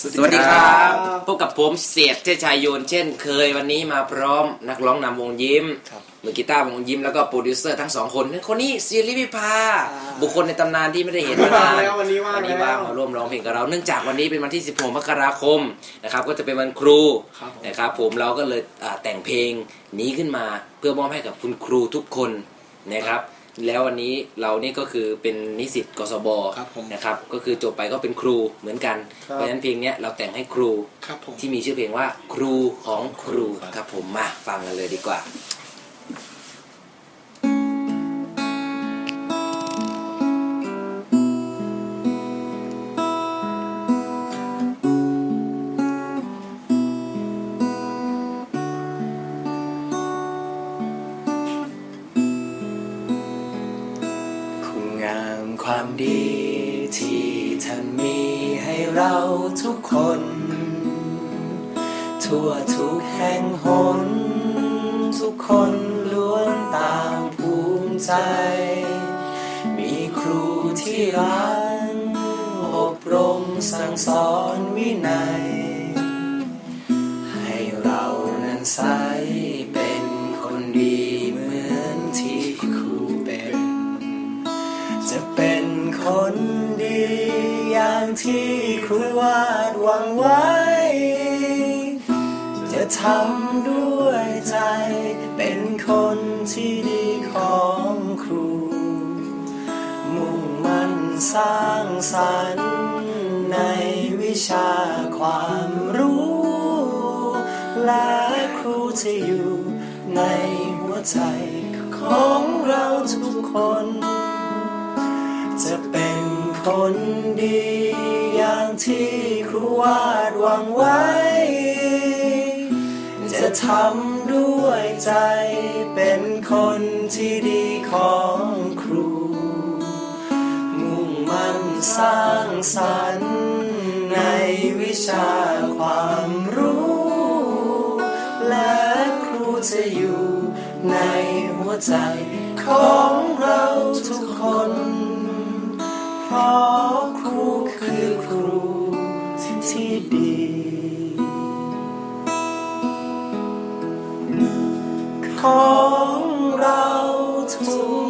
สวัสดีครับพบกับผมเสียดเทชายโยนเช่นเคยวันนี้มาพร้อมนักร้องนำวงยิ้มครับมือกีตาร์วงยิ้มแล้วก็โปรดิวเซอร์ทั้งสองคนคนนี้ซีรีวิภา บุคคลในตำนานที่ไม่ได้เห็นมานานแล้ววันนี้ว่างวันนี้แล้วว่างมาร่วมร้องเพลงกับเราเนื่องจากวันนี้เป็นวันที่ 16 มกราคมนะครับก็จะเป็นวันครูครับผมนะครับผมเราก็เลยอ่าแต่งเพลงนี้ขึ้นมาเพื่อมอบให้กับคุณครูทุกคนนะครับ แล้ววันนี้เรานี่ก็คือเป็นนิสิตกศบครับผมนะครับ ก็คือจบไปก็เป็นครูเหมือนกันครับเพราะฉะนั้นเพลงเนี้ยเราแต่งให้ครูครับผมที่มีชื่อเพลงว่าครูของครูครับครับผมมาฟังกันเลยดีกว่า ความดีที่ท่านมีให้เราทุกคน ทั่วทุกแห่งหน ทุกคนล้วนต่างภูมิใจ มีครูที่รักอบรมสั่งสอนวินัย ให้เรานั้นใสเป็น จะเป็นคนดีอย่างที่ครูวาดหวังไว้ จะทำด้วยใจ เป็นคนที่ดีของครู มุ่งมั่นสร้างสรรค์ในวิชาความรู้ และครูจะอยู่ในหัวใจของเราทุกคน คนดีอย่างที่ครูวาดหวังไว้ จะทำด้วยใจเป็นคนที่ดีของครู มุ่งมั่นสร้างสรรค์ในวิชาความรู้ และครูจะอยู่ในหัวใจของเราทุกคน เพราะครูคือครูที่ดี ของเราทุก